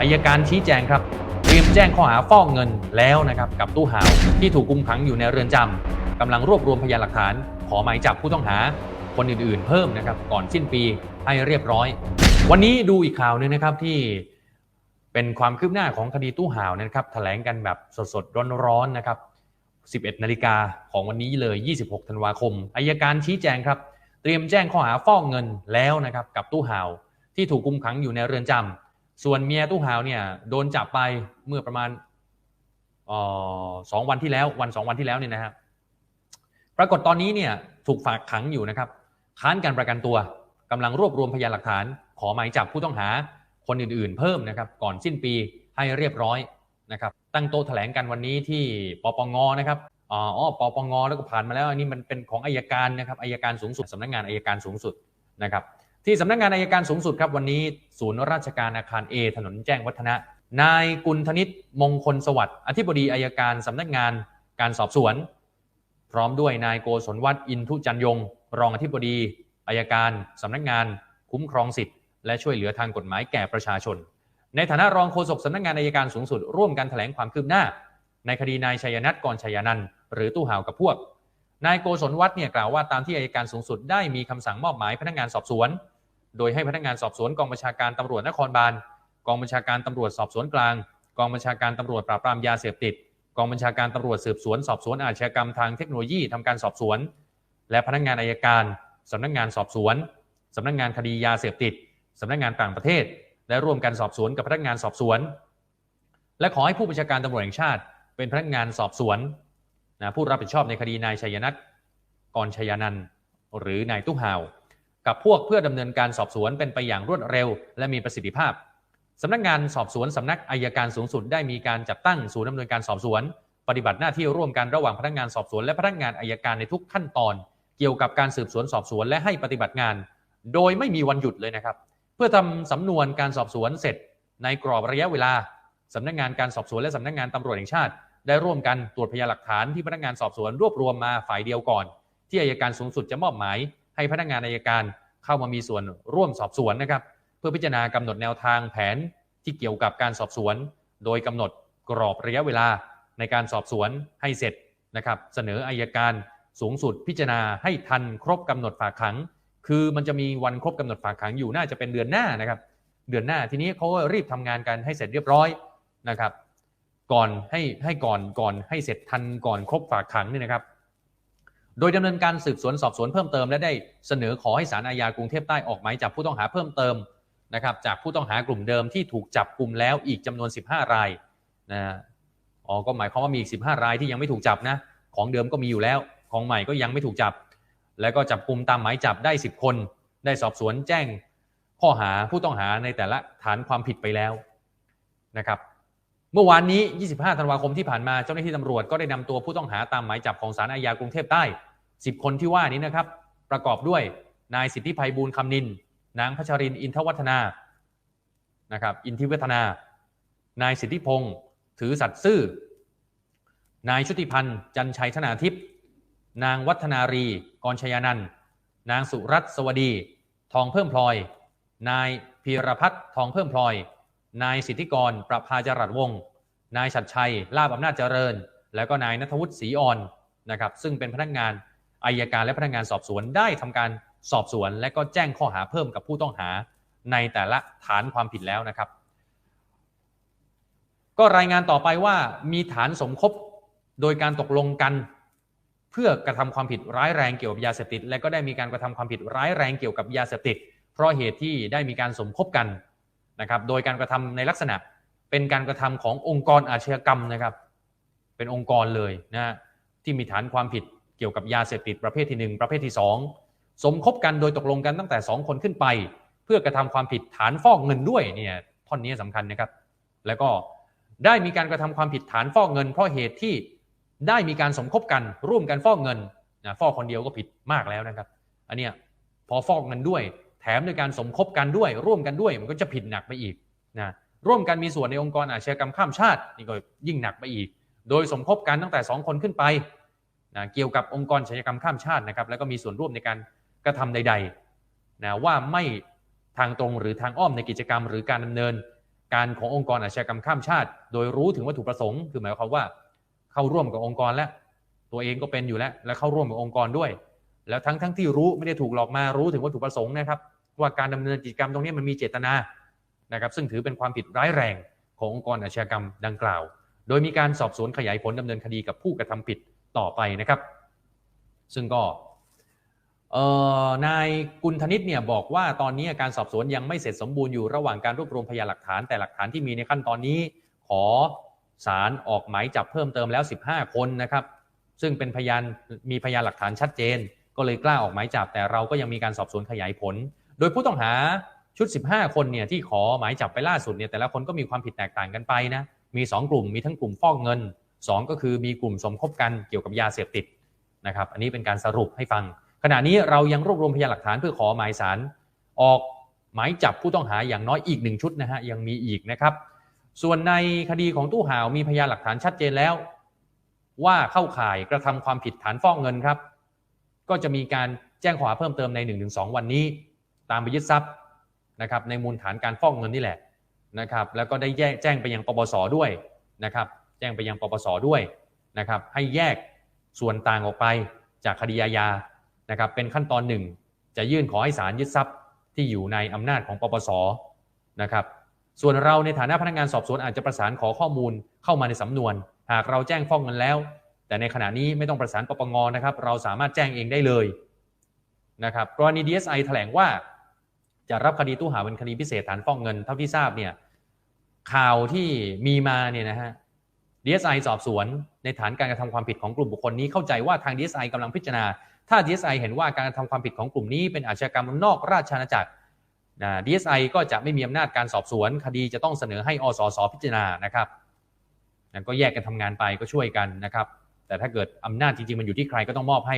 อายการชี้แจงครับ เตรียมแจ้งข้อหาฟอกเงินแล้วนะครับกับตู้ห่าวที่ถูกคุมขังอยู่ในเรือนจำกำลังรวบรวมพยานหลักฐาน ขอหมายจับผู้ต้องหาคนอื่นๆ เพิ่มนะครับก่อนสิ้นปีให้เรียบร้อย วันนี้ดูอีกข่าวหนึงนะครับที่เป็นความคืบหน้าของคดีตู้ห่าวนะครับแถลงกันแบบสดๆร้อนๆนะครับ 11 นาฬิกาของวันนี้เลย 26 ธันวาคมอายการชี้แจงครับ เตรียมแจ้งข้อหาฟอกเงินแล้วนะครับกับตู้ห่าวที่ถูกคุมขังอยู่ในเรือนจำ ส่วนเมียตู้ห่าวเนี่ยโดนจับไปเมื่อประมาณออสองวันที่แล้ววันสองวันที่แล้วเนี่ยนะครับปรากฏตอนนี้เนี่ยถูกฝากขังอยู่นะครับ ค้านการประกันตัวกำลังรวบรวมพยานหลักฐาน ขอหมายจับผู้ต้องหาคนอื่นๆ เพิ่มนะครับ ก่อนสิ้นปีให้เรียบร้อยนะครับ ตั้งโต๊ะแถลงกันวันนี้ที่ปปงนะครับอ๋ออ๋อปปงแล้วก็ผ่านมาแล้วอันนี้มันเป็นของอายการนะครับอายการสูงสุดสำนักงานอายการสูงสุดนะครับ ที่สำนักงานอายการสูงสุดครับวันนี้ศูนย์ราชการอาคาร A ถนนแจ้งวัฒนะ นายกุลธนิตมงคลสวัสดิ์อธิบดีอายการสำนักงานการสอบสวน พร้อมด้วยนายโกศลวัฒน์อินทุจันยง รองอธิบดีอายการสำนักงาน คุ้มครองสิทธิ์ และช่วยเหลือทางกฎหมายแก่ประชาชน ในฐานะรองโฆษกสำนักงานอายการสูงสุด ร่วมกันแถลงความคืบหน้า ในคดีนายชัยนัทกรชัยนันท์หรือตู้ห่าวกับพวกนายโกศลวัฒน์เนี่ยกล่าวว่าตามที่อายการสูงสุดได้มีคำสั่งมอบหมายพนักงานสอบสวน โดยให้พนักงานสอบสวนกองบัญชาการตำรวจนครบาลกองบัญชาการตำรวจสอบสวนกลาง กองบัญชาการตำรวจปราบปรามยาเสพติด กองบัญชาการตำรวจสืบสวนสอบสวนอาชญากรรมทางเทคโนโลยีทำการสอบสวน และพนักงานอายการสำนักงานสอบสวนสำนักงานคดียาเสพติดสำนักงานต่างประเทศ และร่วมกันสอบสวนกับพนักงานสอบสวน และขอให้ผู้บัญชาการตำรวจแห่งชาติ เป็นพนักงานสอบสวนนะผู้รับผิดชอบในคดีนายชัยนัทกรชัยนันหรือนายตู้ห่าว กับพวกเพื่อดำเนินการสอบสวนเป็นไปอย่างรวดเร็ว และมีประสิทธิภาพสำนักงานสอบสวนสำนักอายการสูงสุดได้มีการจัดตั้งศูนย์ดำเนินการสอบสวน ปฏิบัติหน้าที่ร่วมกันระหว่างพนักงานสอบสวนและพนักงานอายการในทุกขั้นตอน เกี่ยวกับการสืบสวนสอบสวนและให้ปฏิบัติงาน โดยไม่มีวันหยุดเลยนะครับ เพื่อทำสำนวนการสอบสวนเสร็จ ในกรอบระยะเวลาสำนักงานการสอบสวนและสำนักงานตำรวจแห่งชาติ ได้ร่วมกันตรวจพยานหลักฐานที่พนักงานสอบสวนรวบรวมมาฝ่ายเดียวก่อน ที่อายการสูงสุดจะมอบหมาย ให้พนักงานอายการ เข้ามามีส่วนร่วมสอบสวนนะครับ เพื่อพิจารณากำหนดแนวทางแผนที่เกี่ยวกับการสอบสวน โดยกำหนดกรอบระยะเวลาในการสอบสวนให้เสร็จนะครับ เสนออายการสูงสุดพิจารณาให้ทันครบกำหนดฝากขัง คือมันจะมีวันครบกำหนดฝากขังอยู่น่าจะเป็นเดือนหน้านะครับ เดือนหน้าทีนี้เขาก็รีบทำงานกันให้เสร็จเรียบร้อยนะครับ ก่อนให้ให้ก่อนก่อนให้เสร็จทันก่อนครบฝากขังนี่นะครับ โดยดำเนินการสืบสวนสอบสวนเพิ่มเติมและได้เสนอขอให้ศาลอาญากรุงเทพใต้ออกหมายจับผู้ต้องหาเพิ่มเติมนะครับจากผู้ต้องหากลุ่มเดิมที่ถูกจับกลุ่มแล้วอีกจำนวน 15 รายนะอ๋อก็หมายความว่ามีอีก 15 รายที่ยังไม่ถูกจับนะของเดิมก็มีอยู่แล้ว ของใหม่ก็ยังไม่ถูกจับ แล้วก็จับกลุ่มตามหมายจับได้ 10 คน ได้สอบสวนแจ้งข้อหาผู้ต้องหาในแต่ละฐานความผิดไปแล้วนะครับเมื่อวานนี้ 25 ธันวาคมที่ผ่านมา เจ้าหน้าที่ตำรวจก็ได้นำตัวผู้ต้องหาตามหมายจับของศาลอาญากรุงเทพใต้ 10 คนที่ว่านี้นะครับ ประกอบด้วยนายสิทธิภัยบูลคำนิน นางพัชรินอินทวัฒนานะครับอินทิวัฒนา นายสิทธิพงศ์ถือสัตย์ซื่อ นายชุติพันธ์จันชัยธนาทิพย์นางวัฒนารีกรชยานันท์นางสุรัตน์สวัสดี ทองเพิ่มพลอย นายพีรพัฒน์ทองเพิ่มพลอย นายสิทธิกรประภาจรัสวงศ์นายชัดชัยลาบอำนาจเจริญ แล้วก็นายนัทวุฒิศรีอ่อนนะครับซึ่งเป็นพนักงาน อายการและพนักงานสอบสวนได้ทำการสอบสวน และก็แจ้งข้อหาเพิ่มกับผู้ต้องหาในแต่ละฐานความผิดแล้วนะครับ ก็รายงานต่อไปว่ามีฐานสมคบโดยการตกลงกัน เพื่อกระทำความผิดร้ายแรงเกี่ยวกับยาเสพติด และก็ได้มีการกระทำความผิดร้ายแรงเกี่ยวกับยาเสพติด เพราะเหตุที่ได้มีการสมคบกันนะครับโดยการกระทำในลักษณะเป็นการกระทำขององค์กรอาชญากรรมนะครับ เป็นองค์กรเลยนะที่มีฐานความผิด เกี่ยวกับยาเสพติดประเภทที่ 1 ประเภทที่ 2 สมคบกันโดยตกลงกันตั้งแต่ 2 คนขึ้นไป เพื่อกระทำความผิดฐานฟอกเงินด้วยเนี่ยท่อนนี้สำคัญนะครับ แล้วก็ได้มีการกระทำความผิดฐานฟอกเงิน เพราะเหตุที่ได้มีการสมคบกันร่วมกันฟอกเงินนะฟอกคนเดียวก็ผิดมากแล้วนะครับ อันเนี้ยพอฟอกเงินด้วย แถมด้วยการสมคบกันด้วย ร่วมกันด้วยมันก็จะผิดหนักไปอีกนะร่วมกันมีส่วนในองค์กรอาชญากรรมข้ามชาตินี่ก็ยิ่งหนักไปอีก โดยสมคบกันตั้งแต่ 2 คนขึ้นไป นะเกี่ยวกับองค์กรอาชญากรรมข้ามชาตินะครับแล้วก็มีส่วนร่วมในการกระทำใดๆนะว่าไม่ทางตรงหรือทางอ้อมในกิจกรรม หรือการดำเนิน การขององค์กรอาชญากรรมข้ามชาติ โดยรู้ถึงวัตถุประสงค์ คือหมายความว่าเข้าร่วมกับองค์กรแล้วตัวเองก็เป็นอยู่แล้ว และเข้าร่วมกับองค์กรด้วย แล้วทั้งทั้งที่รู้ไม่ได้ถูกหลอกมารู้ถึงวัตถุประสงค์นะครับ ว่าการดำเนินกิจกรรมตรงนี้มันมีเจตนานะครับซึ่งถือเป็นความผิดร้ายแรงขององค์กรอาชญากรรมดังกล่าว โดยมีการสอบสวนขยายผลดำเนินคดีกับผู้กระทำผิด ต่อไปนะครับ ซึ่งก็นายกุลธนิตเนี่ยบอกว่าตอนนี้การสอบสวนยังไม่เสร็จสมบูรณ์อยู่ระหว่างการรวบรวมพยานหลักฐาน แต่หลักฐานที่มีในขั้นตอนนี้ ขอศาลออกหมายจับเพิ่มเติมแล้ว 15 คนนะครับ ซึ่งเป็นพยานมีพยานหลักฐานชัดเจน ก็เลยกล้าออกหมายจับ แต่เราก็ยังมีการสอบสวนขยายผล โดยผู้ต้องหาชุด 15 คนเนี่ยที่ขอหมายจับไปล่าสุดเนี่ยแต่ละคนก็มีความผิดแตกต่างกันไปนะมี 2 กลุ่มมีทั้งกลุ่มฟอกเงิน 2 ก็คือมีกลุ่มสมคบกันเกี่ยวกับยาเสพติดนะครับอันนี้เป็นการสรุปให้ฟัง ขณะนี้เรายังรวบรวมพยานหลักฐานเพื่อขอหมายสารออกหมายจับผู้ต้องหาอย่างน้อยอีกหนึ่งชุดนะฮะยังมีอีกนะครับ ส่วนในคดีของตู้ห่าวมีพยานหลักฐานชัดเจนแล้ว ว่าเข้าข่ายกระทำความผิดฐานฟอกเงินครับ ก็จะมีการแจ้งข้อหาเพิ่มเติมใน 1-2 วันนี้ ตามไปยึดทรัพย์นะครับในมูลฐานการฟอกเงินนี่แหละนะครับแล้วก็ได้แจ้งไปยังปปสด้วยนะครับ แจ้งไปยังปปสด้วยนะครับให้แยกส่วนต่างออกไปจากคดีอาญานะครับเป็นขั้นตอนหนึ่งจะยื่นขอให้ศาลยึดทรัพย์ที่อยู่ในอำนาจของปปสนะครับส่วนเราในฐานะพนักงานสอบสวนอาจจะประสานขอข้อมูลเข้ามาในสำนวน หากเราแจ้งฟ้องเงินแล้ว แต่ในขณะนี้ไม่ต้องประสานปปงนะครับ เราสามารถแจ้งเองได้เลยนะครับกรณี DSI แถลงว่า จะรับคดีตู้หาเป็นคดีพิเศษฐานฟ้องเงินเท่าที่ทราบเนี่ยข่าวที่มีมาเนี่ยนะฮะ DSI สอบสวนในฐานการกระทำความผิดของกลุ่มบุคคลนี้เข้าใจว่าทาง DSI กำลังพิจารณา ถ้า DSI เห็นว่าการกระทำความผิดของกลุ่มนี้เป็นอาชญากรรมนอกราชอาณาจักรนะ DSI ก็จะไม่มีอำนาจการสอบสวน คดีจะต้องเสนอให้อสสพิจารณานะครับนั่นก็แยกกันทำงานไปก็ช่วยกันนะครับ แต่ถ้าเกิดอำนาจจริงๆมันอยู่ที่ใครก็ต้องมอบให้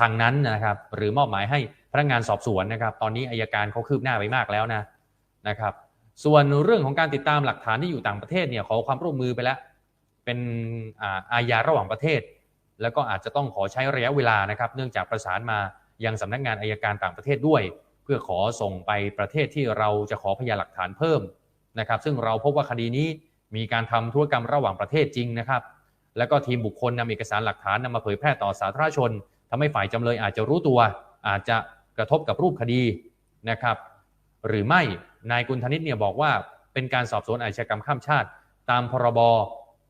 ทางนั้นนะครับ หรือมอบหมายให้พนักงานสอบสวนนะครับ ตอนนี้อายการเขาคืบหน้าไปมากแล้วนะนะครับ ส่วนเรื่องของการติดตามหลักฐานที่อยู่ต่างประเทศเนี่ยขอความร่วมมือไปแล้ว เป็นอาญาระหว่างประเทศ แล้วก็อาจจะต้องขอใช้ระยะเวลานะครับ เนื่องจากประสานมายังสำนักงานอายการต่างประเทศด้วย เพื่อขอส่งไปประเทศที่เราจะขอพยานหลักฐานเพิ่มนะครับ ซึ่งเราพบว่าคดีนี้มีการทำธุรกรรมระหว่างประเทศจริงนะครับ แล้วก็ทีมบุคคลนำเอกสารหลักฐานนำมาเผยแพร่ต่อสาธารณชนทำให้ฝ่ายจำเลยอาจจะรู้ตัว อาจจะกระทบกับรูปคดีนะครับ หรือไม่นายกุลธนิตเนี่ยบอกว่าเป็นการสอบสวนอาชญากรรมข้ามชาติ ตามพรบ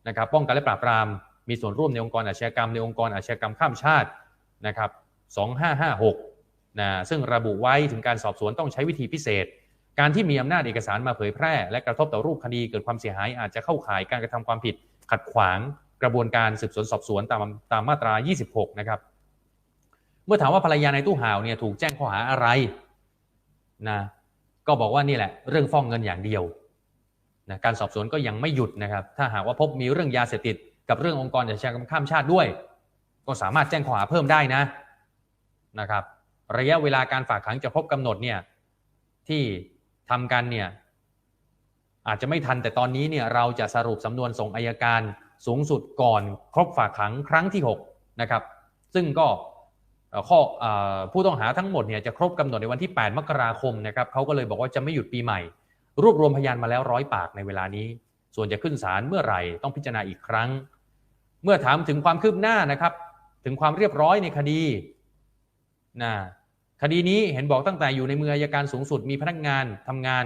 นะครับป้องกันและปราบปรามมีส่วนร่วมในองค์กรอาชญากรรมในองค์กรอาชญากรรมข้ามชาตินะครับ2556นะซึ่งระบุไว้ถึงการสอบสวนต้องใช้วิธีพิเศษ การที่มีอำนาจเอกสารมาเผยแพร่ และกระทบต่อรูปคดีเกิดความเสียหายอาจจะเข้าข่ายการกระทำความผิด ขัดขวางกระบวนการสืบสวนสอบสวนตามตามมาตรา 26 นะครับ เมื่อถามว่าภรรยาในตู้ห่าวเนี่ยถูกแจ้งข้อหาอะไรนะก็บอกว่านี่แหละเรื่องฟ้องเงินอย่างเดียว นะการสอบสวนก็ยังไม่หยุดนะครับ ถ้าหากว่าพบมีเรื่องยาเสพติด กับเรื่ององค์กรอาชญากรรมข้ามชาติด้วย ก็สามารถแจ้งข้อหาเพิ่มได้นะนะครับ ระยะเวลาการฝากขังจะครบกำหนดเนี่ยที่ทำกันเนี่ยอาจจะไม่ทันแต่ตอนนี้เนี่ยเราจะสรุปสำนวนส่งอายการสูงสุดก่อนครบฝากขังครั้งที่6นะครับ ซึ่งก็ข้อผู้ต้องหาทั้งหมดเนี่ยจะครบกำหนดในวันที่ 8 มกราคมนะครับเขาก็เลยบอกว่าจะไม่หยุดปีใหม่ รวบรวมพยานมาแล้วร้อยปากในเวลานี้ ส่วนจะขึ้นศาลเมื่อไหร่ต้องพิจารณาอีกครั้ง เมื่อถามถึงความคืบหน้านะครับ ถึงความเรียบร้อยในคดีนะคดีนี้เห็นบอกตั้งแต่อยู่ในมืออายการสูงสุดมีพนักงานทำงาน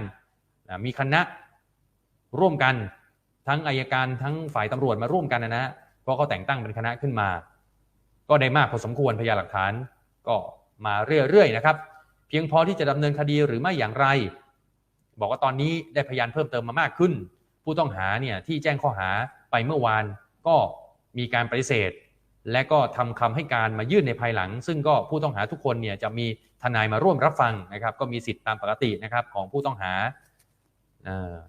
นะมีคณะร่วมกันทั้งอายการทั้งฝ่ายตำรวจมาร่วมกันนะนะเพราะเขาแต่งตั้งเป็นคณะขึ้นมา ก็ได้มากพอสมควรพยานหลักฐานก็มาเรื่อยๆนะครับ เพียงพอที่จะดำเนินคดีหรือไม่อย่างไร บอกว่าตอนนี้ได้พยานเพิ่มเติมมามากขึ้น ผู้ต้องหาเนี่ยที่แจ้งข้อหาไปเมื่อวานก็มีการปฏิเสธ และก็ทำคำให้การมายื่นในภายหลัง ซึ่งก็ผู้ต้องหาทุกคนเนี่ยจะมีทนายมาร่วมรับฟังนะครับ ก็มีสิทธิ์ตามปกตินะครับของผู้ต้องหา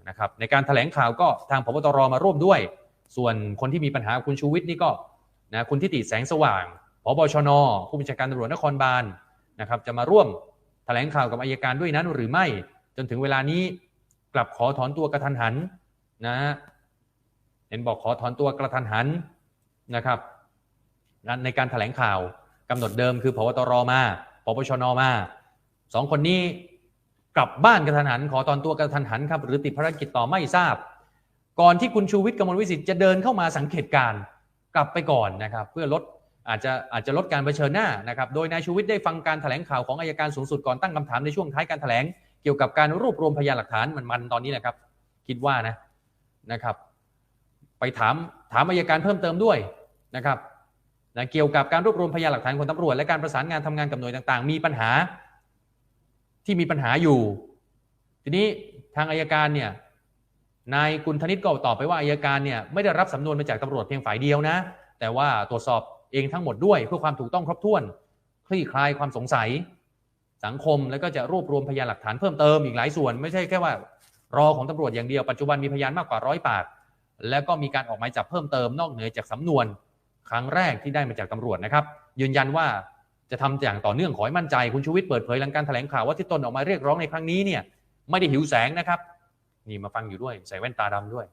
นะครับในการถแถลงข่าวก็ทางพบตรมาร่วมด้วย ส่วนคนที่มีปัญหาคุณชูวิทย์นี่ก็นะคุณทิติแสงสว่างพบชนผู้บัญชาการตำรวจนครบาลนะครับจะมาร่วมถแถลงข่าวกับอายการด้วยนั้นหรือไม่ จนถึงเวลานี้กลับขอถอนตัวกระทันหันนะเห็นบอกขอถอนตัวกระทันหันนะครับ ในการถแถลงข่าวกำหนดเดิมคือพบตรมาปปชนมาสองคนนี้กลับบ้านกระทันหัน ขอตอนตัวกระทันหันครับหรือติดภารกิจต่อไม่ทราบ ก่อนที่คุณชูวิทย์กมลวิสิทธิ์จะเดินเข้ามาสังเกตการกลับไปก่อนนะครับ เพื่อลดอาจจะอาจจะลดการเผชิญหน้านะครับ โดยนายชูวิทย์ได้ฟังการแถลงข่าวของอายการสูงสุดก่อนตั้งคำถามในช่วงท้ายการแถลง เกี่ยวกับการรวบรวมพยานหลักฐานมันๆตอนนี้นะครับ คิดว่านะนะครับ ไปถามถามอายการเพิ่มเติมด้วยนะครับนะเกี่ยวกับการรวบรวมพยานหลักฐานของตำรวจ และการประสานงานทำงานกับหน่วยต่างๆ มีปัญหาที่มีปัญหาอยู่ ทีนี้ทางอายการเนี่ยนายกุลธนิตก็ตอบไปว่าอายการเนี่ยไม่ได้รับสำนวนมาจากตำรวจเพียงฝ่ายเดียวนะ แต่ว่าตรวจสอบเองทั้งหมดด้วยเพื่อความถูกต้องครบถ้วน คลี่คลายความสงสัย สังคมแล้วก็จะรวบรวมพยานหลักฐานเพิ่มเติมอีกหลายส่วน ไม่ใช่แค่ว่ารอของตำรวจอย่างเดียวปัจจุบันมีพยานมากกว่าร้อยปาก แล้วก็มีการออกหมายจับเพิ่มเติมนอกเหนือจากสำนวน ครั้งแรกที่ได้มาจากตำรวจนะครับ ยืนยันว่าจะทำอย่างต่อเนื่องขอให้มั่นใจคุณชูวิทย์เปิดเผยหลังการแถลงข่าวว่าที่ตนออกมาเรียกร้องในครั้งนี้เนี่ยไม่ได้หิวแสงนะครับ นี่มาฟังอยู่ด้วยใส่แว่นตาดำด้วย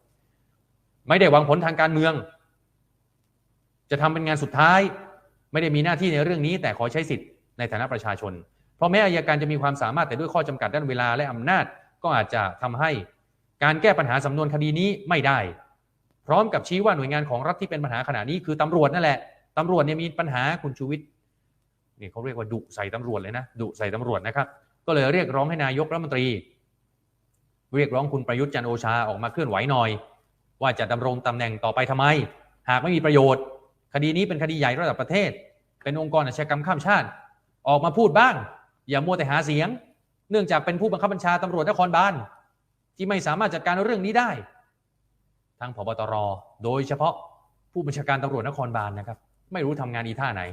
ไม่ได้หวังผลทางการเมือง จะทำเป็นงานสุดท้าย ไม่ได้มีหน้าที่ในเรื่องนี้ แต่ขอใช้สิทธิ์ในฐานะประชาชน เพราะแม้อายการจะมีความสามารถแต่ด้วยข้อจำกัดด้านเวลาและอำนาจ ก็อาจจะทำให้การแก้ปัญหาสำนวนคดีนี้ไม่ได้ พร้อมกับชี้ว่าหน่วยงานของรัฐที่เป็นปัญหาขณะนี้คือตำรวจนั่นแหละตำรวจเนี่ยมีปัญหาคุณชูวิทย์นี่เขาเรียกว่าดุใส่ตำรวจเลยนะดุใส่ตำรวจนะครับ ก็เลยเรียกร้องให้นายกรัฐมนตรี เรียกร้องคุณประยุทธ์จันโอชาออกมาเคลื่อนไหวหน่อย ว่าจะดำรงตำแหน่งต่อไปทำไม หากไม่มีประโยชน์ คดีนี้เป็นคดีใหญ่ระดับประเทศ เป็นองค์กรอาชญากรรมข้ามชาติ ออกมาพูดบ้าง อย่ามัวแต่หาเสียง เนื่องจากเป็นผู้บังคับบัญชาตำรวจนครบาลที่ไม่สามารถจัดการเรื่องนี้ได้ ทางพบตรโดยเฉพาะผู้บัญชาการตำรวจนครบาลนะครับ ไม่รู้ทำงานอีท่าไหน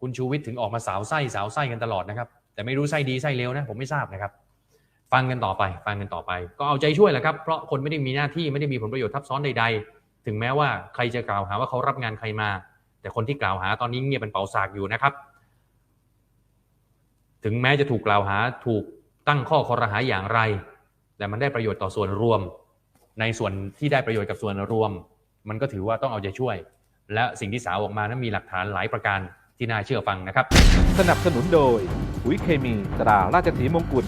คุณชูวิทย์ถึงออกมาสาวไส้สาวไส้กันตลอดนะครับ แต่ไม่รู้ไส้ดีไส้เลวนะผมไม่ทราบนะครับ ฟังกันต่อไป ฟังกันต่อไป ก็เอาใจช่วยแหละครับเพราะคนไม่ได้มีหน้าที่ไม่ได้มีผลประโยชน์ทับซ้อนใด ๆ ถึงแม้ว่าใครจะกล่าวหาว่าเขารับงานใครมา แต่คนที่กล่าวหาตอนนี้เงียบเป็นเป่าสากอยู่นะครับ ถึงแม้จะถูกกล่าวหาถูกตั้งข้อคอรหาอย่างไร แต่มันได้ประโยชน์ต่อส่วนรวม ในส่วนที่ได้ประโยชน์กับส่วนรวม มันก็ถือว่าต้องเอาใจช่วย และสิ่งที่สาวออกมานั้นมีหลักฐานหลายประการที่น่าเชื่อฟังนะครับ สนับสนุนโดยปุ๋ยเคมีตราราชสีมงกุฎ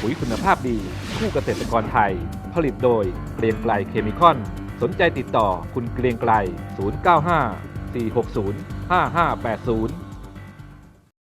ปุ๋ยคุณภาพดีคู่เกษตรกรไทย ผลิตโดยเกรียงไกลเคมีคอน สนใจติดต่อคุณเกรียงไกล 095 460 5580